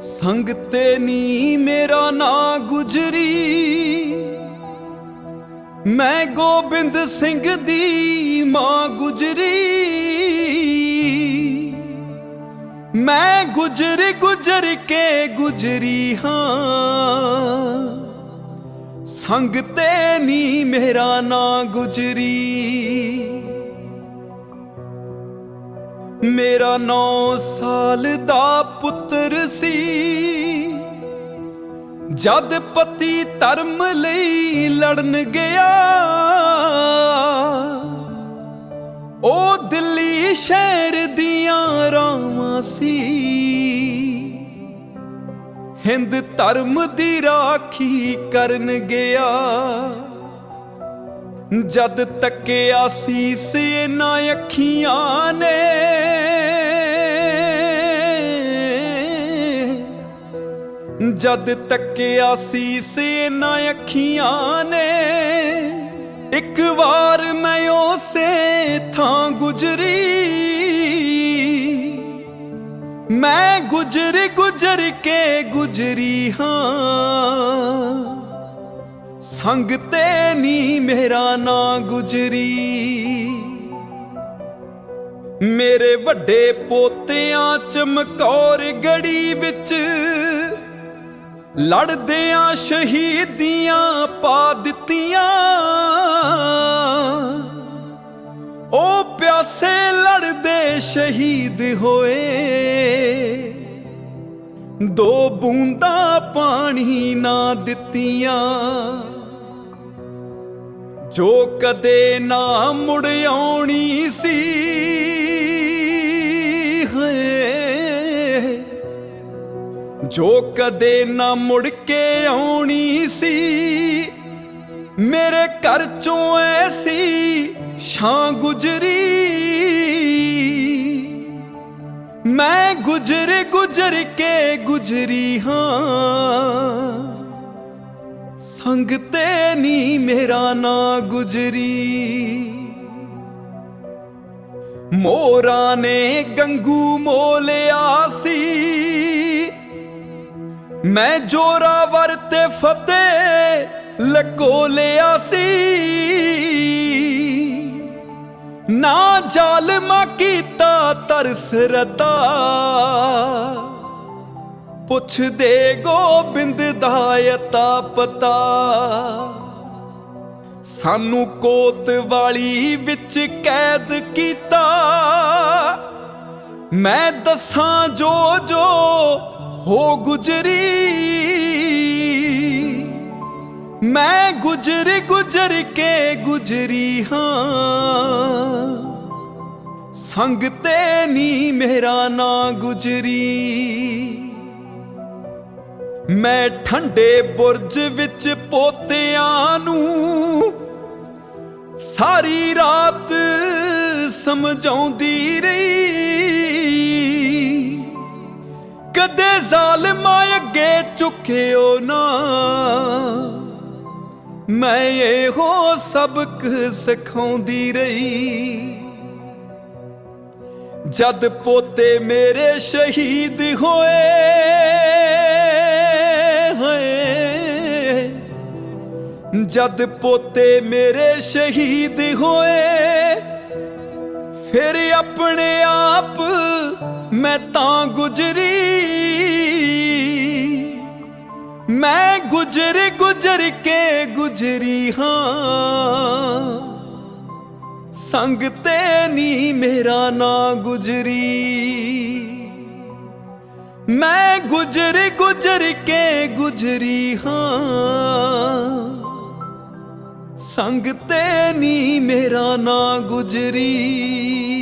ਸੰਗ ਤੇ ਨੀ ਮੇਰਾ ਨਾਂ ਗੁਜਰੀ। ਮੈਂ ਗੋਬਿੰਦ ਸਿੰਘ ਦੀ ਮਾਂ ਗੁਜਰੀ। ਮੈਂ ਗੁਜਰ ਗੁਜਰ ਕੇ ਗੁਜਰੀ ਹਾਂ। ਸੰਗ ਤੇ ਨੀ ਮੇਰਾ ਨਾਂ ਗੁਜਰੀ। ਮੇਰਾ 9 ਸਾਲ ਦਾ ਸੀ। ਜਦ ਪਤੀ ਧਰਮ ਲਈ ਲੜਨ ਗਿਆ ਉਹ ਦਿੱਲੀ ਸ਼ਹਿਰ ਦੀਆਂ ਰਾਵਾਂ ਸੀ। ਹਿੰਦ ਧਰਮ ਦੀ ਰਾਖੀ ਕਰਨ ਗਿਆ। ਜਦ ਤੱਕਿਆ ਸੀਸ ਇਹਨਾਂ ਅੱਖੀਆਂ ਨੇ ਜਦ ਤੱਕਿਆ ਸੀਸ ਇਹਨਾਂ ਅੱਖੀਆਂ ਨੇ, ਇੱਕ ਵਾਰ ਮੈਂ ਉਸੇ ਥਾਂ ਗੁਜਰੀ। ਮੈਂ ਗੁਜਰ ਗੁਜਰ ਕੇ ਗੁਜਰੀ ਹਾਂ। ਸੰਗ ਤੇ ਨੀ ਮੇਰਾ ਨਾਂ ਗੁਜਰੀ। ਮੇਰੇ ਵੱਡੇ ਪੋਤਿਆਂ ਚਮਕੌਰ ਗੜੀ ਵਿੱਚ ਲੜਦਿਆਂ ਸ਼ਹੀਦੀਆਂ ਪਾ ਦਿੱਤੀਆਂ। ਉਹ ਪਿਆਸੇ ਲੜਦੇ ਸ਼ਹੀਦ ਹੋਏ। ਦੋ ਬੂੰਦਾਂ ਪਾਣੀ ਨਾ ਦਿੱਤੀਆਂ। ਜੋ ਕਦੇ ਨਾ ਮੁੜ ਆਉਣੀ ਸੀ ਜੋ ਕਦੇ ਨਾ ਮੁੜ ਕੇ ਆਉਣੀ ਸੀ, ਮੇਰੇ ਘਰ ਚੋਂ ਐਸੀ ਛਾਂ ਗੁਜਰੀ। ਮੈਂ ਗੁਜਰ ਗੁਜਰ ਕੇ ਗੁਜਰੀ ਹਾਂ, ਸੰਗ ਤੇ ਨੀ ਮੇਰਾ ਨਾਂ ਗੁਜਰੀ। ਮੋਰਾਂ ਨੇ ਗੰਗੂ ਮੋਲਿਆ ਸੀ ਮੈਂ ਜੋਰਾਵਰ ਤੇ ਫਤਿਹ ਲਕੋ ਲਿਆ ਸੀ। ਨਾ ਜ਼ਾਲਮਾ ਕੀਤਾ ਤਰਸ ਰਤਾ। ਪੁੱਛਦੇ ਗੋਬਿੰਦ ਦਾ ਯਤਾ ਪਤਾ। ਸਾਨੂੰ ਕੋਤ ਵਾਲੀ ਵਿੱਚ ਕੈਦ ਕੀਤਾ। ਮੈਂ ਦੱਸਾਂ ਜੋ ਜੋ ਹੋ ਗੁਜਰੀ, ਮੈਂ ਗੁਜਰ ਗੁਜਰ ਕੇ ਗੁਜਰੀ ਹਾਂ। ਸੰਗ ਤੇ ਨੀ ਮੇਰਾ ਨਾਂ ਗੁਜਰੀ। ਮੈਂ ਠੰਡੇ ਬੁਰਜ ਵਿੱਚ ਪੋਤਿਆਂ ਨੂੰ ਸਾਰੀ ਰਾਤ ਸਮਝਾਉਂਦੀ ਰਹੀ। ਕਦੇ ਜ਼ਾਲਮਾਂ ਅੱਗੇ ਝੁਕਿਓ ਨਾ। ਮੈਂ ਇਹੋ ਸਬਕ ਸਿਖਾਉਂਦੀ ਰਹੀ। ਜਦ ਪੋਤੇ ਮੇਰੇ ਸ਼ਹੀਦ ਹੋਏ ਜਦ ਪੋਤੇ ਮੇਰੇ ਸ਼ਹੀਦ ਹੋਏ ਫਿਰ ਆਪਣੇ ਆਪ ਮੈਂ ਤਾਂ ਗੁਜਰੀ। ਮੈਂ ਗੁਜਰ ਗੁਜਰ ਕੇ ਗੁਜਰੀ ਹਾਂ। ਸੰਗ ਤੇ ਨੀ ਮੇਰਾ ਨਾਂ ਗੁਜਰੀ। ਮੈਂ ਗੁਜਰ ਗੁਜਰ ਕੇ ਗੁਜਰੀ ਹਾਂ। ਸੰਗ ਤੇ ਨੀ ਮੇਰਾ ਨਾਂ ਗੁਜਰੀ।